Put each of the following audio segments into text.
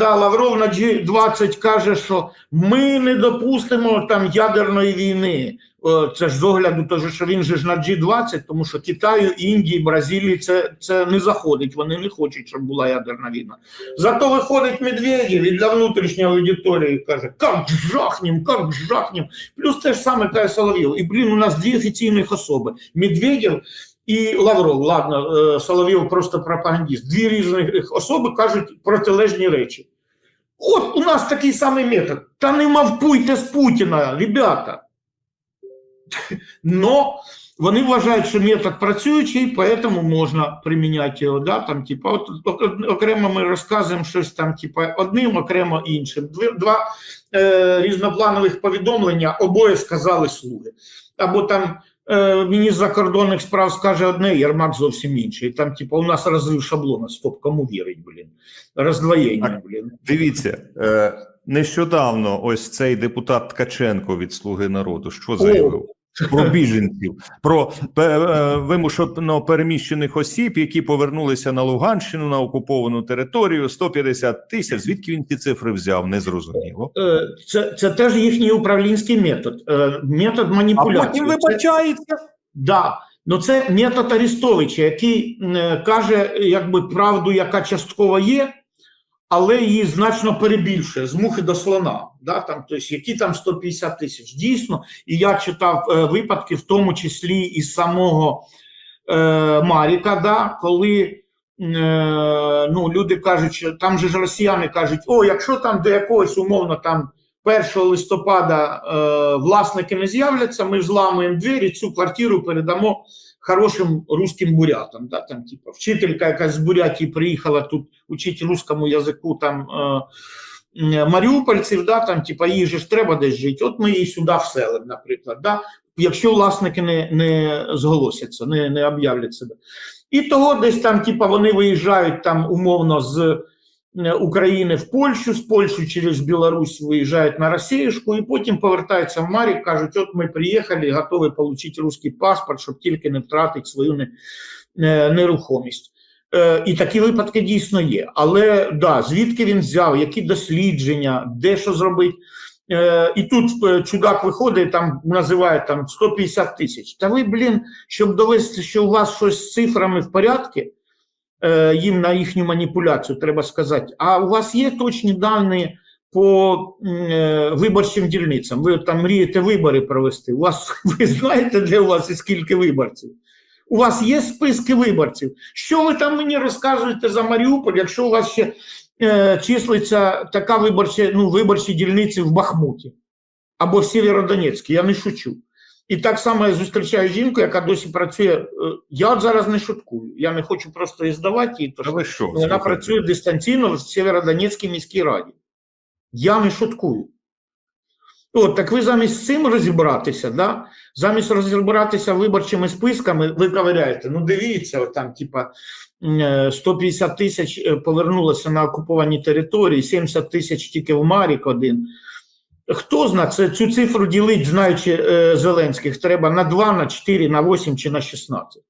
Да, Лавров на G20 каже, що ми не допустимо там ядерної війни. Це ж з огляду того, що він же ж на G20, тому що Китаю, Індії, Бразилії це, це не заходить. Вони не хочуть, щоб була ядерна війна. Зато виходить Медведєв і для внутрішньої аудиторії каже: як жахнем, як жахнем. Плюс те ж саме каже Соловйов. І блін, у нас дві офіційних особи: Медведєв і Лавров. Ладно, е, Соловйов просто пропагандист. Дві різних особи кажуть протилежні речі. От у нас такий самий метод. Та не мавпуйте з Путіна, ребята. Но вони вважають, що метод працюючий, поэтому можна приміняти його. Да? Там, типа, от, окремо ми розказуємо щось там, типа, одним, окремо іншим. Два е, різнопланових повідомлення, обоє сказали слуги. Або там е, міністр закордонних справ скаже одне, Єрмак зовсім інше. І там, типу, у нас розрив шаблона. Стоп, кому вірить, блін? Роздвоєння, блін. Дивіться, е, нещодавно ось цей депутат Ткаченко від Слуги народу що О. заявив? Про біженців, про пе- е, вимушено переміщених осіб, які повернулися на Луганщину на окуповану територію. 150 тисяч. Звідки він ці цифри взяв? Незрозуміло. Е, Це, це теж їхній управлінський метод. Е, Метод А потім вибачається. Да. Ну це метод Арестовича, який е, каже якби правду, яка частково є, але її значно перебільшує з мухи до слона. Да? Там, тобто, які там 150 тисяч. Дійсно, і я читав е, випадки, в тому числі і самого е, Маріка, да? коли е, ну, люди кажуть, що там же ж росіяни кажуть, о, якщо там до якогось умовно там 1 листопада е, власники не з'являться, ми зламуємо двері, цю квартиру передамо хорошим русським бурятам. Да, там, типу, вчителька якась з Бурятії приїхала тут учити русскому язику там, е, маріупольців, да, там, типу, їй же ж треба десь жити, от ми її сюди вселимо, наприклад. Да, якщо власники не, не зголосяться, не, не об'являть себе. І того десь там, типу, вони виїжджають там умовно з України в Польщу, з Польщі через Білорусь виїжджають на Росіюшку і потім повертаються в Марі, кажуть, от ми приїхали, готові отримати русський паспорт, щоб тільки не втратити свою е, нерухомість. Е, І такі випадки дійсно є. Але да, звідки він взяв, які дослідження, де що зробити. Е, І тут е, чудак виходить, там називає там 150 тисяч. Та ви, блін, щоб довести, що у вас щось з цифрами в порядку, їм на їхню маніпуляцію треба сказати. А у вас є точні дані по е, виборчим дільницям? Ви там мрієте вибори провести. У вас ви знаєте, де у вас і скільки виборців? У вас є списки виборців. Що ви там мені розказуєте за Маріуполь, якщо у вас ще е, числиться така виборча, ну, виборчі дільниці в Бахмуті або в Сєвєродонецьку? Я не шучу. І так само я зустрічаю жінку, яка досі працює. е, Я от зараз не шуткую. Я не хочу просто її здавати її, то що вона слухайте? працює дистанційно в Сєвєродонецькій міській раді. Я не шуткую. От, так ви замість цим розібратися, да? замість розібратися виборчими списками, ви ковиряєте. Ну, дивіться, от там, типа, е, 150 тисяч е, повернулося на окуповані території, 70 тисяч тільки в Марік один. Хто знає, це, цю цифру ділить, знаючи е, Зеленських, треба на 2, на 4, на 8 чи на 16.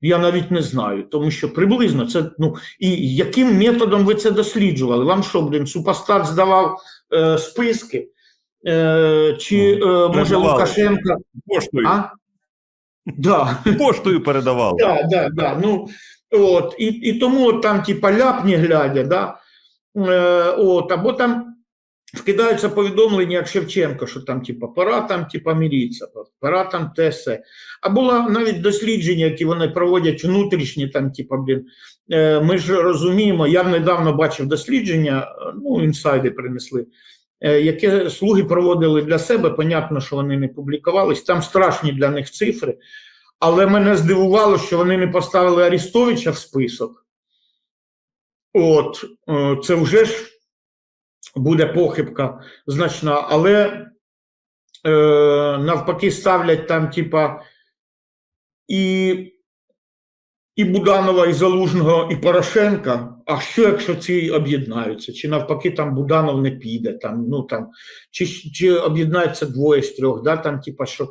Я навіть не знаю, тому що приблизно це, ну, і яким методом ви це досліджували? Вам що, блін, супостат здавав е, списки? Е, чи е, може Передавали. Лукашенка? Поштою, А? Да. поштою передавав. Да, да, да. Ну, от, і, і тому от там, типа, ляпні глядя, да, е, от, або там вкидаються повідомлення, як Шевченко, що там, типа, пора там, типа, міріться, пора там те се. А було навіть дослідження, які вони проводять внутрішні, там, типа, блін, е, ми ж розуміємо, я недавно бачив дослідження, е, ну, інсайди принесли, е, яке слуги проводили для себе, понятно, що вони не публікувались, там страшні для них цифри, але мене здивувало, що вони не поставили Арістовича в список. От, це вже ж буде похибка значна, але е, навпаки ставлять там, типа, і, і Буданова, і Залужного, і Порошенка. А що, якщо ці об'єднаються? Чи навпаки там Буданов не піде, там, ну, там, чи, чи об'єднаються двоє з трьох, да, там, типа, що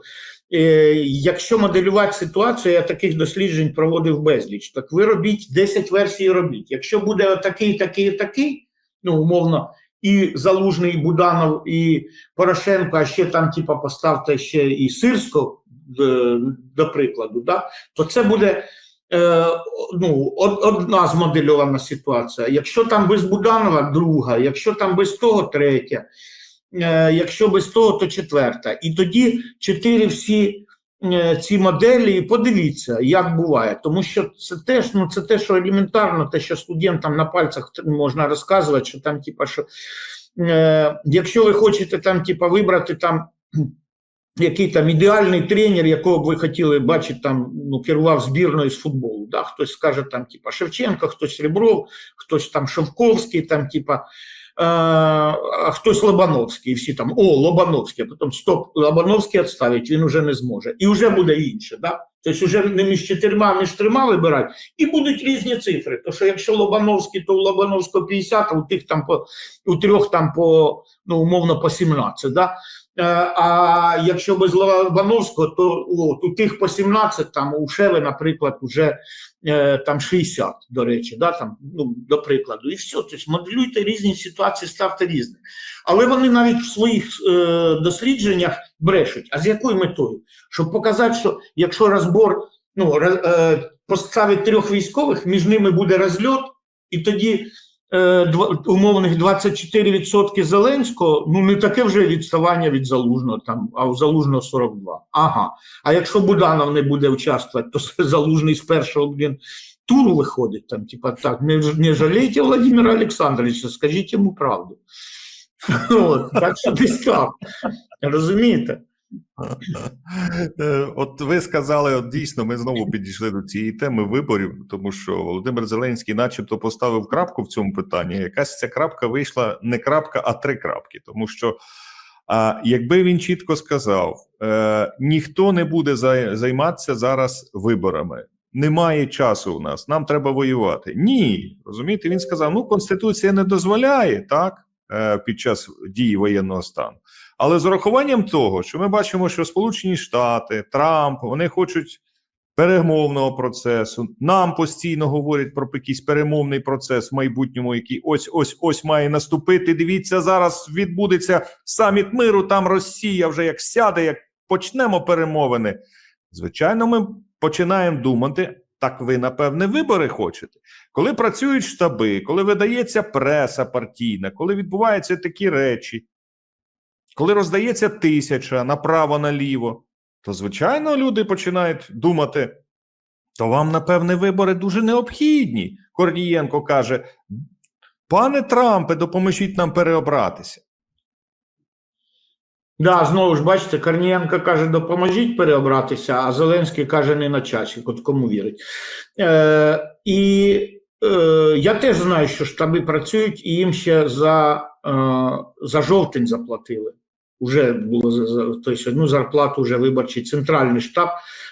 Е, Якщо моделювати ситуацію, я таких досліджень проводив безліч. Так ви робіть 10 версій робіть. Якщо буде такий, такий, такий, ну, умовно, і Залужний, і Буданов, і Порошенко, а ще там, типа, поставте ще і Сирського, е, до прикладу, да, то це буде е, ну, одна змодельована ситуація. Якщо там без Буданова, друга, якщо там без того, третя, е, якщо без того, то четверта. І тоді чотири всі ці моделі, і подивіться, як буває. Тому що це теж, ну, це те, що елементарно, те, що студентам на пальцях можна розказувати, що там, типа, що е, якщо ви хочете там, типа, вибрати там який там ідеальний тренер, якого б ви хотіли бачити, там ну, керував збірною з футболу. Да? Хтось скаже там, типа Шевченко, хтось Ребров, хтось там Шовковський, там, типа, е, хтось Лобановський, і всі там, о, Лобановський, а потім стоп, Лобановський відставить, він уже не зможе. І вже буде інше. Да? Тобто вже не між чотирма, а між трьома вибирати, і будуть різні цифри. Тому що якщо Лобановський, то у Лобановського 50, а у тих там по у трьох там по ну, умовно по 17. Да? Е, А якщо без Лобановського, то от, у тих по 17, там у Шеви, наприклад, вже е, там 60, до речі, да, там, ну, до прикладу. І все. Тобто моделюйте різні ситуації, ставте різні. Але вони навіть в своїх е, дослідженнях брешуть. А з якою метою? Щоб показати, що якщо розбор ну, е, поставить трьох військових, між ними буде розльот, і тоді умовних 24% Зеленського, ну не таке вже відставання від Залужного, там, а у Залужного 42. Ага. А якщо Буданов не буде участвувати, то Залужний з першого блін, туру виходить. Там, типа, так, не, не жалійте Владимира Олександровича, скажіть йому правду. Так що десь так. Розумієте? Е, От ви сказали, от дійсно, ми знову підійшли до цієї теми виборів, тому що Володимир Зеленський, начебто, поставив крапку в цьому питанні. Якась ця крапка вийшла не крапка, а три крапки. Тому що, а, якби він чітко сказав, е, ніхто не буде займатися зараз виборами. Немає часу у нас, нам треба воювати. Ні, розумієте, він сказав: ну, Конституція не дозволяє так е, під час дії воєнного стану. Але з урахуванням того, що ми бачимо, що Сполучені Штати, Трамп, вони хочуть перемовного процесу. Нам постійно говорять про якийсь перемовний процес в майбутньому, який ось ось ось має наступити. Дивіться, зараз відбудеться саміт миру. Там Росія вже як сяде, як почнемо перемовини. Звичайно, ми починаємо думати. Так ви, напевне, вибори хочете. Коли працюють штаби, коли видається преса партійна, коли відбуваються такі речі, коли роздається тисяча направо наліво, то звичайно люди починають думати, то вам, напевне, вибори дуже необхідні. Корнієнко каже: пане Трампе, допоможіть нам переобратися. Да, знову ж бачите, Корнієнко каже, допоможіть переобратися, а Зеленський каже, не на часі, от кому вірить. Е, і е, я теж знаю, що штаби працюють, і їм ще за, е, за жовтень заплатили. Уже було тобто одну зарплату вже виборчий центральний штаб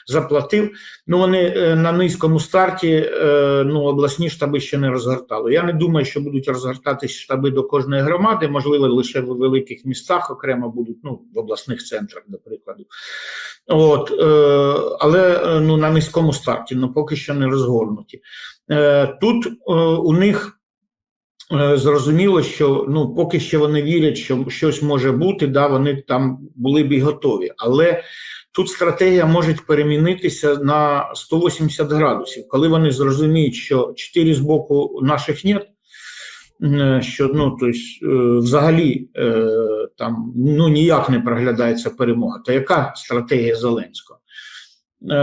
заплатив. Ну вони е, на низькому старті е, ну, обласні штаби ще не розгортали. Я не думаю, що будуть розгортатись штаби до кожної громади, можливо, лише в великих містах окремо будуть, ну, в обласних центрах, до прикладу. От, е, але ну, на низькому старті, ну поки що не розгорнуті. Тут у них. Е, Зрозуміло, що ну поки що вони вірять, що щось може бути, да, вони там були б і готові. Але тут стратегія може перемінитися на 180 градусів, коли вони зрозуміють, що 4 з боку наших нет, е, що ну тобто, взагалі там ну ніяк не проглядається перемога. То яка стратегія Зеленського? Е,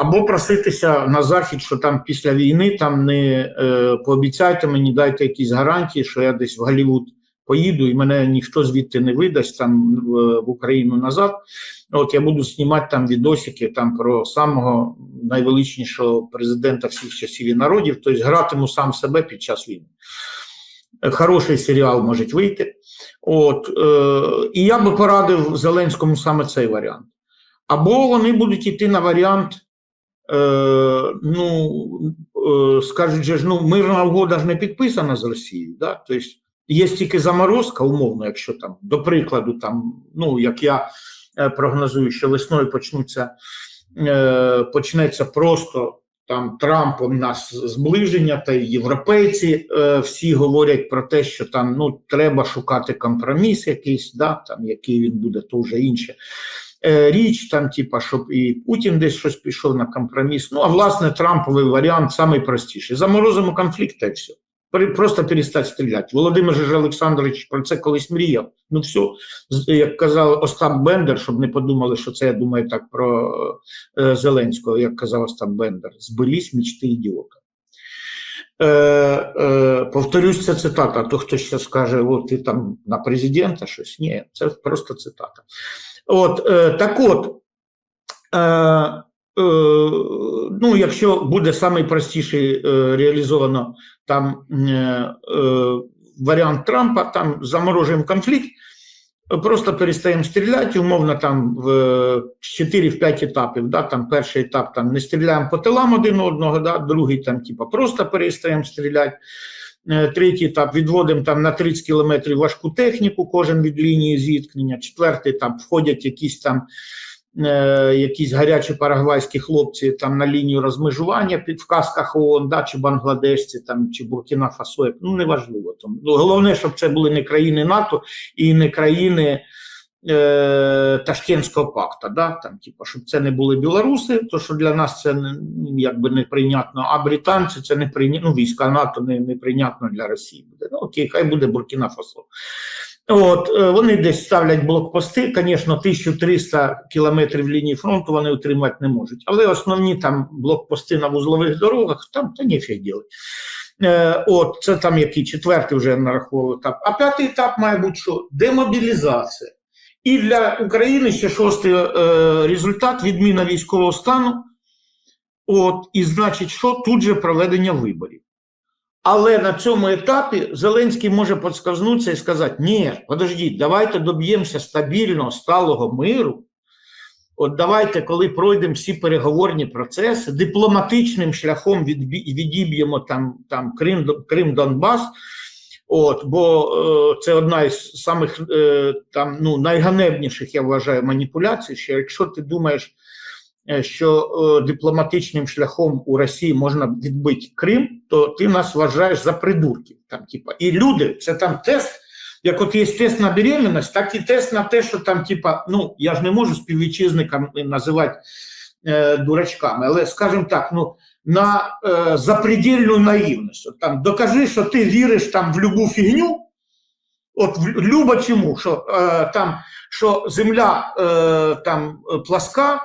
Або проситися на захід, що там після війни там не е, пообіцяйте мені, дайте якісь гарантії, що я десь в Голлівуд поїду, і мене ніхто звідти не видасть там в, в Україну назад. От я буду знімати там відосики там про самого найвеличнішого президента всіх часів і народів, тобто гратиму сам себе під час війни. Хороший серіал може вийти. От, е, і я би порадив Зеленському саме цей варіант. Або вони будуть йти на варіант, е, ну, е, скажуть, же ж, ну, мирна угода ж не підписана з Росією. Да? Тобто є тільки заморозка, умовно, якщо там, до прикладу, там, ну, як я е, прогнозую, що весною почнуться, е, почнеться просто там Трампом нас зближення, та й європейці е, всі говорять про те, що там ну треба шукати компроміс якийсь, да, там який він буде, то вже інше. Е, Річ там, типа, щоб і Путін десь щось пішов на компроміс. Ну а власне Трамповий варіант самий простіший. Заморозимо конфлікт, й все. Просто перестати стріляти. Володимир же Олександрович про це колись мріяв. Ну все, як казав Остап Бендер, щоб не подумали, що це я думаю так про е, Зеленського, як казав Остап Бендер, збились мечти ідіота. Е, е, повторюсь, це цитата. То хтось ще скаже, о, ти там на президента щось. Ні, це просто цитата. От, е, так от, е, е, ну, якщо буде найпростіший е, реалізовано там е, е, варіант Трампа, там заморожуємо конфлікт, просто перестаємо стріляти, умовно там в 4-5 етапів. Да, там перший етап там не стріляємо по тилам один одного, да, другий там, типа, просто перестаємо стріляти. Е, Третій етап відводимо там на 30 кілометрів важку техніку, кожен від лінії зіткнення. Четвертий там входять якісь там е, якісь гарячі парагвайські хлопці там на лінію розмежування під в касках ООН, да, чи бангладешці, там, чи Буркіна Фасо, ну неважливо. Там. Ну, головне, щоб це були не країни НАТО і не країни е, Ташкентського пакта, да, там, типу, щоб це не були білоруси, то що для нас це якби неприйнятно, а британці це не прийнятно, ну, війська НАТО не, неприйнятно для Росії буде. Ну окей, хай буде Буркіна Фасо. От, е, вони десь ставлять блокпости, звісно, 1300 кілометрів лінії фронту вони утримати не можуть, але основні там блокпости на вузлових дорогах, там та ніфіг ділить. Е, от, це там який четвертий вже нараховував етап. А п'ятий етап має бути що? Демобілізація. І для України ще шостий е, результат відміна військового стану. От, і значить, що тут же проведення виборів. Але на цьому етапі Зеленський може підсказнутися і сказати: ні, подождіть, давайте доб'ємося стабільного, сталого миру. От давайте, коли пройдемо всі переговорні процеси, дипломатичним шляхом відіб'ємо там, там Крим, Крим Донбас. От, бо е, це одна із самих е, там, ну, найганебніших, я вважаю, маніпуляцій. Що якщо ти думаєш, е, що е, дипломатичним шляхом у Росії можна відбити Крим, то ти нас вважаєш за придурків. Там, типа. І люди, це там тест, як от є тест на беременність, так і тест на те, що там, типа, ну я ж не можу співвітчизникам називати е, дурачками, але скажімо так, ну на е, запредельну наївність. От там докажи, що ти віриш там в любу фігню. От в любо чому, що е, там що земля е, там е, пласка,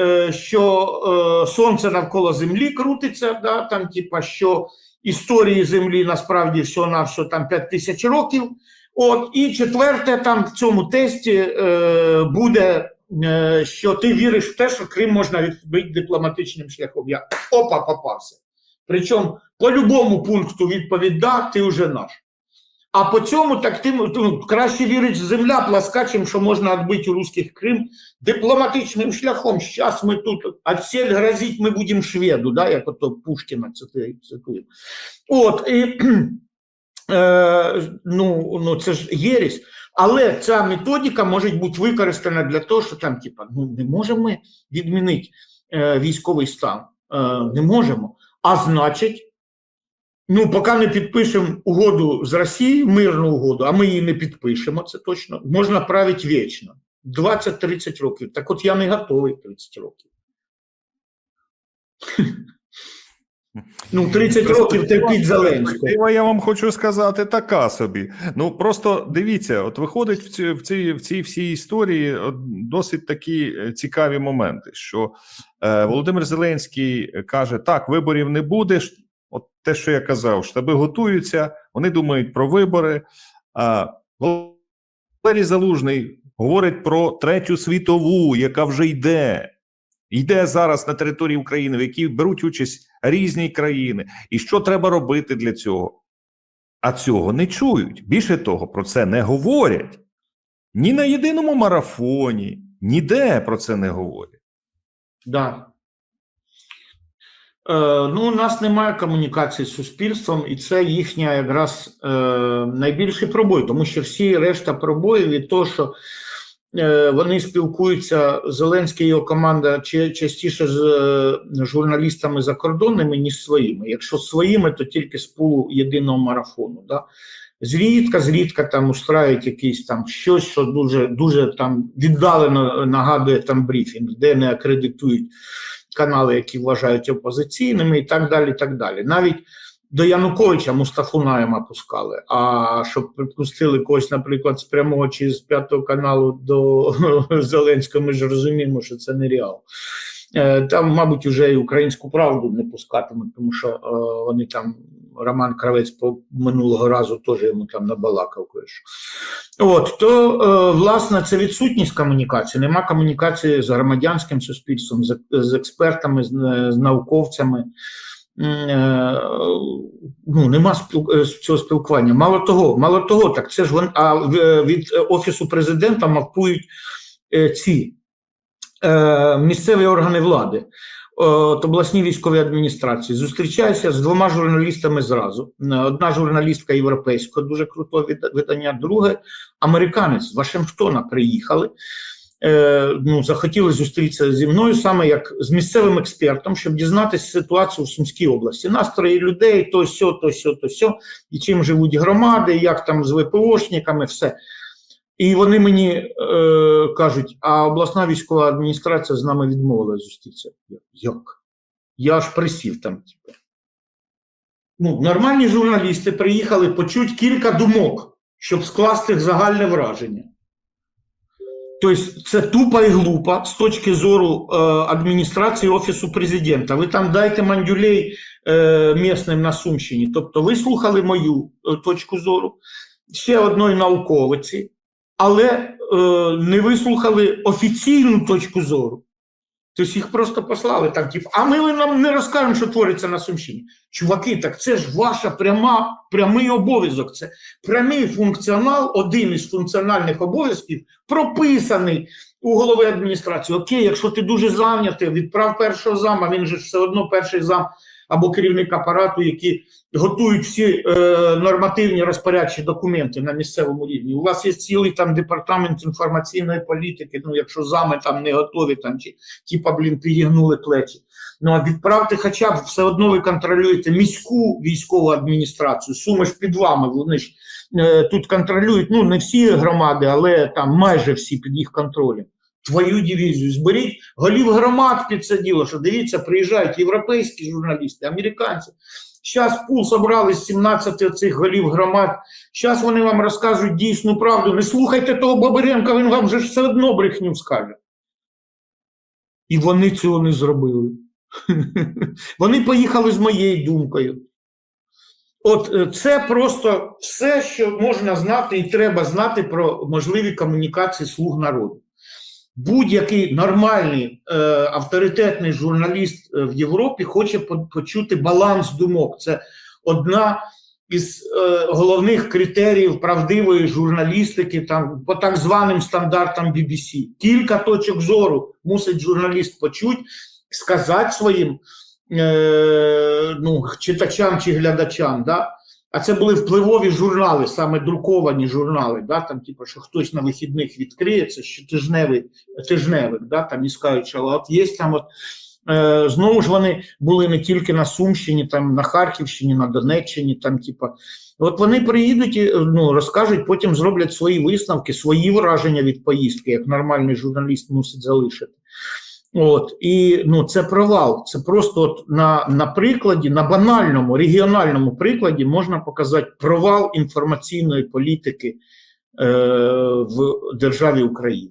е, що е, сонце навколо землі крутиться, да, там, типа, що історії землі насправді всього на все там 5 тисяч років. От, і четверте, там в цьому тесті е, буде, що ти віриш в те, що Крим можна відбити дипломатичним шляхом. Я опа, попався. Причому по любому пункту відповідь да, ти вже наш. А по цьому так ти ну, краще вірить земля пласка, чим що можна відбити у русських Крим дипломатичним шляхом. Зараз ми тут «Отсель грозить, ми будемо шведу, да, як ото Пушкіна циту- цитуємо. От, і, е, ну, ну, це ж єресь. Але ця методика може бути використана для того, що там, типа, ну не можемо ми відмінити е, військовий стан. Е, не можемо. А значить, ну, поки не підпишемо угоду з Росією, мирну угоду, а ми її не підпишемо, це точно, можна правити вічно. 20-30 років. Так от я не готовий 30 років. Ну, 30 років терпіть Зеленського. Я вам хочу сказати, така собі. Ну просто дивіться, от виходить в цій, в цій, в цій всій історії досить такі е, цікаві моменти, що е, Володимир Зеленський каже: так, виборів не буде. От те, що я казав, штаби готуються, вони думають про вибори. А Валерій Залужний говорить про третю світову, яка вже йде. Йде зараз на території України, в якій беруть участь різні країни. І що треба робити для цього? А цього не чують. Більше того, про це не говорять. Ні на єдиному марафоні, ніде про це не говорять. Да. Е, ну, у нас немає комунікації з суспільством, і це їхня якраз е, найбільший пробой, тому що всі решта пробоїв від того, що вони спілкуються, Зеленський його команда частіше з е, журналістами закордонними, ніж своїми. Якщо своїми, то тільки з пулу єдиного марафону. Да? Зрідка, зрідка там устраюють якийсь там щось, що дуже, дуже там віддалено нагадує там брифінг, де не акредитують канали, які вважають опозиційними, і так далі. і так далі. Навіть до Януковича Мустафу Наєма пускали. А щоб припустили когось, наприклад, з прямого чи з п'ятого каналу до Зеленського, ми ж розуміємо, що це не реал. Е, Там, мабуть, вже і українську правду не пускатимуть, тому що е, вони там Роман Кравець по минулого разу теж йому там набалакав. От то е, власне це відсутність комунікації. Нема комунікації з громадянським суспільством, з, з експертами, з, з науковцями. Е, Ну, нема спіл, е, цього спілкування. Мало того, мало того, так це ж вон, а від офісу президента мапують е, ці е, місцеві органи влади. От обласні військові адміністрації зустрічаюся з двома журналістами зразу. Е, Одна журналістка європейського, дуже крутого видання, друге американець Вашингтона приїхали. Е, ну, захотіли зустрітися зі мною саме як з місцевим експертом, щоб дізнатися ситуацію в Сумській області, настрої людей, то сьо, то сьо, то сьо, і чим живуть громади, як там з ВПОшниками, все. І вони мені е, кажуть, а обласна військова адміністрація з нами відмовила зустрітися. Як? Я аж присів там. Типу. Ну, нормальні журналісти приїхали почути кілька думок, щоб скласти загальне враження. Тобто це тупо і глупо з точки зору е, адміністрації Офісу президента. Ви там дайте мандюлей е, місним на Сумщині. Тобто ви слухали мою е, точку зору, ще одної науковиці, але е, не вислухали офіційну точку зору. Тобто їх просто послали там, типу, а ми нам не розкажемо, що твориться на Сумщині. Чуваки, так це ж ваша пряма, прямий обов'язок. Це прямий функціонал, один із функціональних обов'язків, прописаний у голови адміністрації. Окей, якщо ти дуже зайнятий, відправ першого зама, він же все одно перший зам або керівник апарату, які готують всі е, нормативні розпорядчі документи на місцевому рівні. У вас є цілий там департамент інформаційної політики. Ну, якщо зами там не готові, там чи типа, блін, підігнули плечі. Ну а відправте, хоча б все одно ви контролюєте міську військову адміністрацію. Суми ж під вами. Вони ж е, тут контролюють. Ну не всі громади, але там майже всі під їх контролем. Твою дивізію зберіть голів громад під це діло, що дивіться, приїжджають європейські журналісти, американці. Зараз пул собрали з 17 цих голів громад. Зараз вони вам розкажуть дійсну правду. Не слухайте того Бабиренка, він вам же все одно брехню скаже. І вони цього не зробили. Вони поїхали з моєю думкою. От е, це просто все, що можна знати і треба знати про можливі комунікації слуг народу. Будь-який нормальний е, авторитетний журналіст е, в Європі хоче почути баланс думок. Це одна із е, головних критеріїв правдивої журналістики, там по так званим стандартам BBC. Кілька точок зору мусить журналіст почути, сказати своїм е, ну, читачам чи глядачам. Да? А це були впливові журнали, саме друковані журнали, да? там, типу, що хтось на вихідних відкриється, що тижневий, тижневик, да? там і скажуть, що от є там от. Е, знову ж вони були не тільки на Сумщині, там на Харківщині, на Донеччині, там, типа. От вони приїдуть і ну, розкажуть, потім зроблять свої висновки, свої враження від поїздки, як нормальний журналіст мусить залишити. От і ну це провал. Це просто от на, на прикладі, на банальному регіональному прикладі можна показати провал інформаційної політики е, в державі Україна.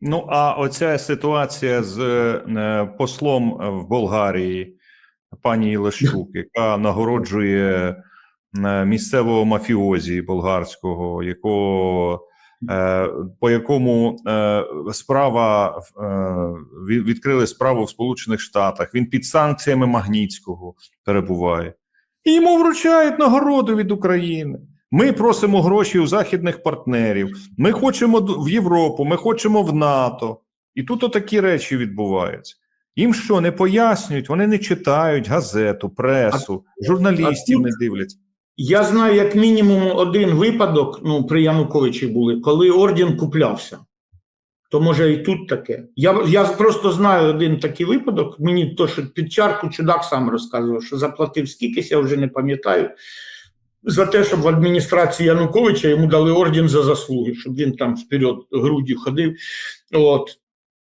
Ну а оця ситуація з е, послом в Болгарії, пані Ілещук, яка нагороджує е, місцевого мафіозі болгарського, якого по якому е, справа е, відкрили справу в Сполучених Штатах. Він під санкціями Магнітського перебуває. І йому вручають нагороду від України. Ми просимо гроші у західних партнерів. Ми хочемо в Європу, ми хочемо в НАТО. І тут отакі речі відбуваються. Їм що не пояснюють, вони не читають газету, пресу, журналістів не дивляться. Я знаю як мінімум один випадок, ну при Януковичі були, коли орден куплявся. То може і тут таке. Я, я просто знаю один такий випадок. Мені то, що під чарку чудак сам розказував, що заплатив скількись, я вже не пам'ятаю. За те, щоб в адміністрації Януковича йому дали орден за заслуги, щоб він там вперед груддю ходив. От.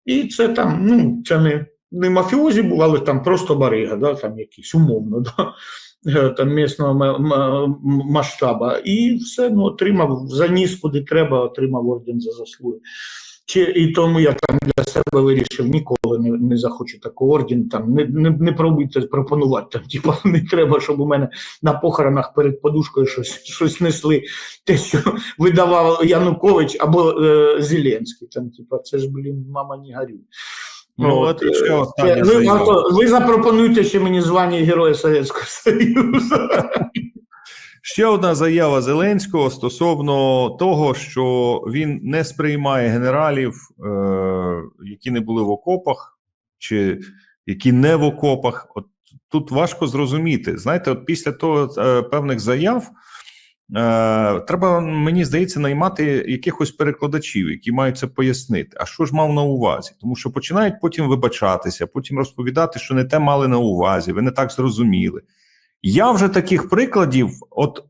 І це там, ну, це не, не мафіозі був, але там просто барига, да, там якийсь умовно, да, там місного ма- ма- масштаба. І все, ну, отримав, заніс куди треба, отримав орден за заслуги. Чи, і тому я там для себе вирішив ніколи не, не захочу такий орден, там, не, не, не пробуйте пропонувати, там, типу, не треба, щоб у мене на похоронах перед подушкою щось, щось несли, те, що видавав Янукович або е, Зеленський. Там, типу, це ж, блін, мама не горюй. Ну, от і ще е, це- ви, варто- ви запропонуєте ще мені звання Героя Совєтського Союзу. Ще одна заява Зеленського стосовно того, що він не сприймає генералів, е, які не були в окопах, чи які не в окопах. От тут важко зрозуміти. Знаєте, от після того е, певних заяв. Е, треба, мені здається, наймати якихось перекладачів, які мають це пояснити. А що ж мав на увазі? Тому що починають потім вибачатися, потім розповідати, що не те мали на увазі, ви не так зрозуміли. Я вже таких прикладів, от,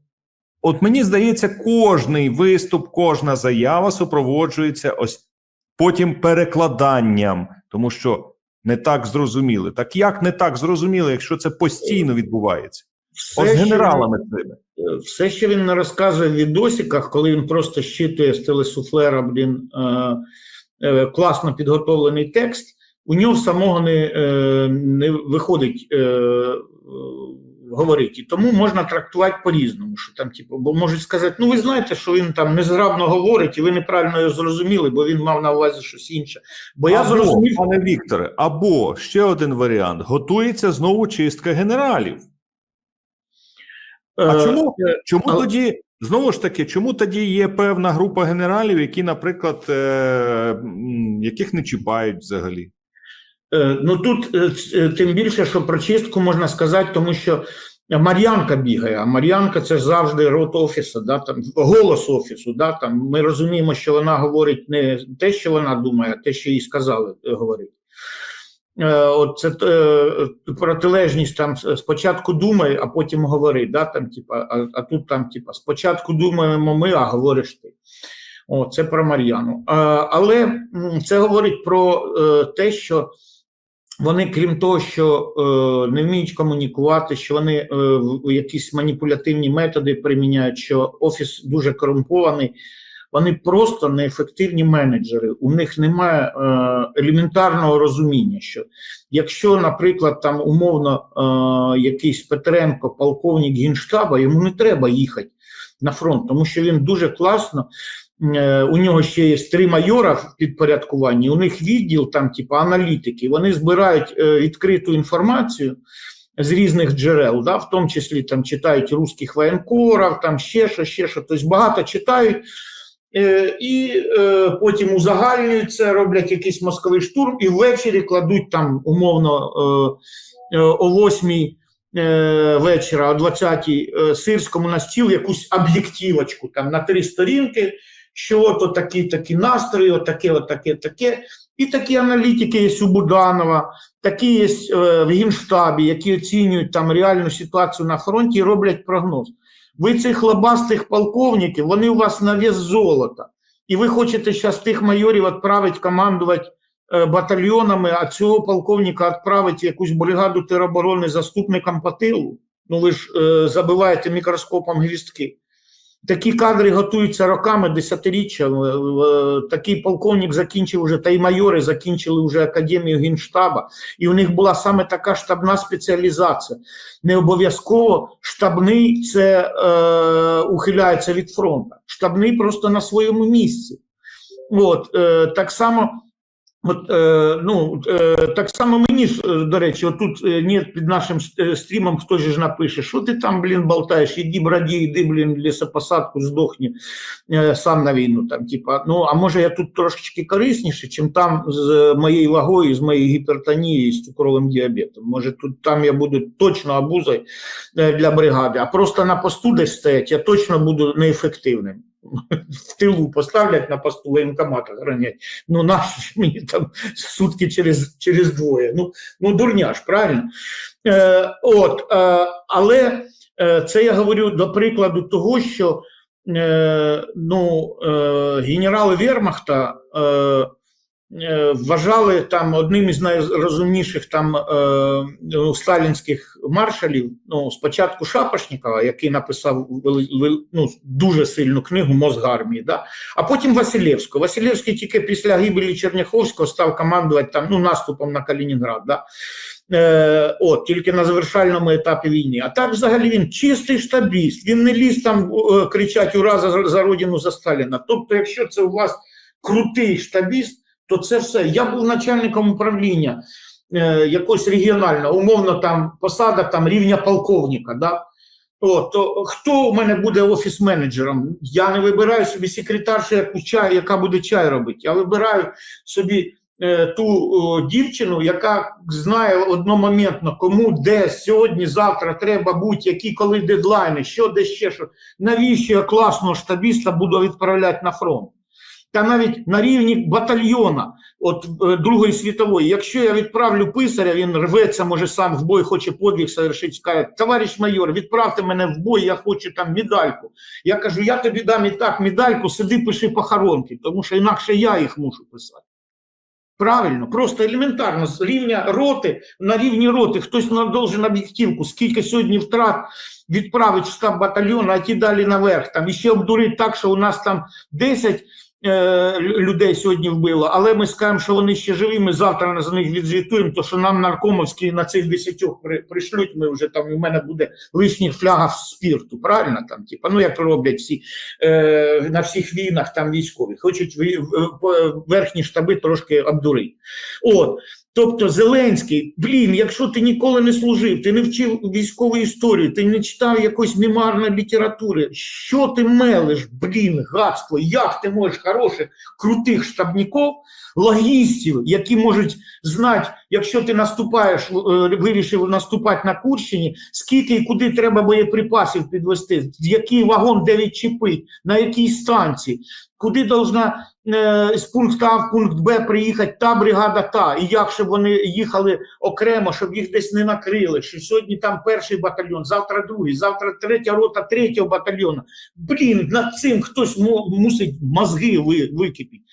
от мені здається, кожний виступ, кожна заява супроводжується ось потім перекладанням, тому що не так зрозуміли. Так як не так зрозуміли, якщо це постійно відбувається? Все, От з що генералами цими. все, що він не розказує в відосиках, коли він просто щитує з телесуфлера, блін, е, е, класно підготовлений текст, у нього самого не, е, не виходить е, е, говорити. І тому можна трактувати по-різному. Що там, типу, бо можуть сказати, ну ви знаєте, що він там незграбно говорить, і ви неправильно його зрозуміли, бо він мав на увазі щось інше. Бо я або, зрозумів, пане Вікторе, або ще один варіант: готується знову чистка генералів. А е, чому, чому але- тоді знову ж таки, чому тоді є певна група генералів, які, наприклад, е, яких не чіпають взагалі? Е, Ну тут е, е, тим більше, що про чистку можна сказати, тому що Мар'янка бігає, а Мар'янка це ж завжди рот офісу, да, там, голос офісу. Да, там, ми розуміємо, що вона говорить не те, що вона думає, а те, що їй сказали е, говорити. Е, От це е, протилежність там спочатку думай, а потім говори. Да, там, типа, а, а тут там, типа, спочатку думаємо ми, а говориш ти. О, це про Мар'яну. А, але це говорить про е, те, що вони, крім того, що е, не вміють комунікувати, що вони е, якісь маніпулятивні методи приміняють, що офіс дуже корумпований, вони просто неефективні менеджери. У них немає е, елементарного розуміння, що якщо, наприклад, там умовно е, якийсь Петренко, полковник генштаба, йому не треба їхати на фронт, тому що він дуже класно. е, У нього ще є три майора в підпорядкуванні. У них відділ, там, типу, аналітики. Вони збирають е, відкриту інформацію з різних джерел, да, в тому числі там читають русських воєнкорів, там ще що, ще що. Тобто багато читають. Е, і е, потім узагальнюють це, роблять якийсь мозковий штурм, і ввечері кладуть там умовно е, о 8 е, вечора, о 20 е, сирському на стіл якусь об'єктивочку там на три сторінки, що от такі такі настрої, отаке, отаке, таке. І такі аналітики є у Буданова, такі є в Генштабі, які оцінюють там реальну ситуацію на фронті і роблять прогноз. Ви цих лобастих полковників, вони у вас на вес золота. І ви хочете зараз тих майорів відправити командувати е, батальйонами, а цього полковника відправити якусь бригаду тероборони заступником по тилу. Ну ви ж е, забиваєте мікроскопом гвіздки. Такі кадри готуються роками, десятиріччями. Е, Такий полковник закінчив вже, та й майори закінчили вже академію генштаба, і у них була саме така штабна спеціалізація. Не обов'язково штабний це е, ухиляється від фронту. Штабний просто на своєму місці. От, е, так само. От, е, ну, е, так само мені е, до речі, отут е, ні, під нашим е, стрімом хтось ж напише, що ти там, блін, болтаєш, іди, браді, іди, блін, лісопосадку, здохні е, сам на війну. Там, типа, ну, а може я тут трошечки корисніший, чим там з моєю вагою, з моєю гіпертонією, з цукровим діабетом. Може, тут там я буду точно обузою е, для бригади, а просто на посту десь стоять, я точно буду неефективним. В тилу поставлять на посту воєнкомат охранять. Ну, наші мені там сутки через, через двоє. Ну, ну дурня правильно? Е, от, е, але е, це я говорю до прикладу того, що е, ну, е, генерали Вермахта е, вважали там одним із найрозумніших там е, ну, сталінських маршалів, ну, спочатку Шапошникова, який написав ну, дуже сильну книгу Мозг армії, да? а потім Василєвського. Василєвський тільки після гибелі Черняховського став командувати там, ну, наступом на Калінінград. Да? Е, от, тільки на завершальному етапі війни. А так взагалі він чистий штабіст, він не ліз там е, кричать ура за, за родину за Сталіна. Тобто, якщо це у вас крутий штабіст, то це все. Я був начальником управління е, якогось регіонального, умовно там посада там рівня полковника. Да? О, то хто у мене буде офіс-менеджером? Я не вибираю собі секретаршу, яку чай, яка буде чай робити. Я вибираю собі е, ту о, дівчину, яка знає одномоментно, кому де сьогодні, завтра треба бути, які коли дедлайни, що де ще що. Навіщо я класного штабіста буду відправляти на фронт? Та навіть на рівні батальйона, от е, Другої світової, якщо я відправлю писаря, він рветься, може сам в бой, хоче подвиг совершити, скаже, товариш майор, відправте мене в бой, я хочу там медальку. Я кажу, я тобі дам і так медальку, сиди, пиши похоронки, тому що інакше я їх мушу писати. Правильно, просто елементарно, з рівня роти на рівні роти хтось на- должен об'єктивку, скільки сьогодні втрат відправить в штаб батальйону, а ті далі наверх. Там і ще обдурить так, що у нас там 10 е, лю- людей сьогодні вбило, але ми скажемо, що вони ще живі, ми завтра за них відзвітуємо, то що нам наркомовські на цих 10 при, пришлють, ми вже там, в мене буде лишніх флягах спірту, правильно? Там, типа, ну як роблять всі е, на всіх війнах там військові, хочуть верхні штаби трошки обдурити. От. Тобто Зеленський, блін, якщо ти ніколи не служив, ти не вчив військову історію, ти не читав якоїсь мемуарної літератури, що ти мелиш, блін, гадство, як ти можеш хороших, крутих штабників, логістів, які можуть знати, якщо ти наступаєш, е, вирішив наступати на Курщині, скільки і куди треба боєприпасів підвести, який вагон де відчепити, на якій станції, куди должна е, з пункту А в пункт Б приїхати та бригада, та, і як щоб вони їхали окремо, щоб їх десь не накрили, що сьогодні там перший батальйон, завтра другий, завтра третя рота третього батальйону. Блін, над цим хтось мусить мозги википіти.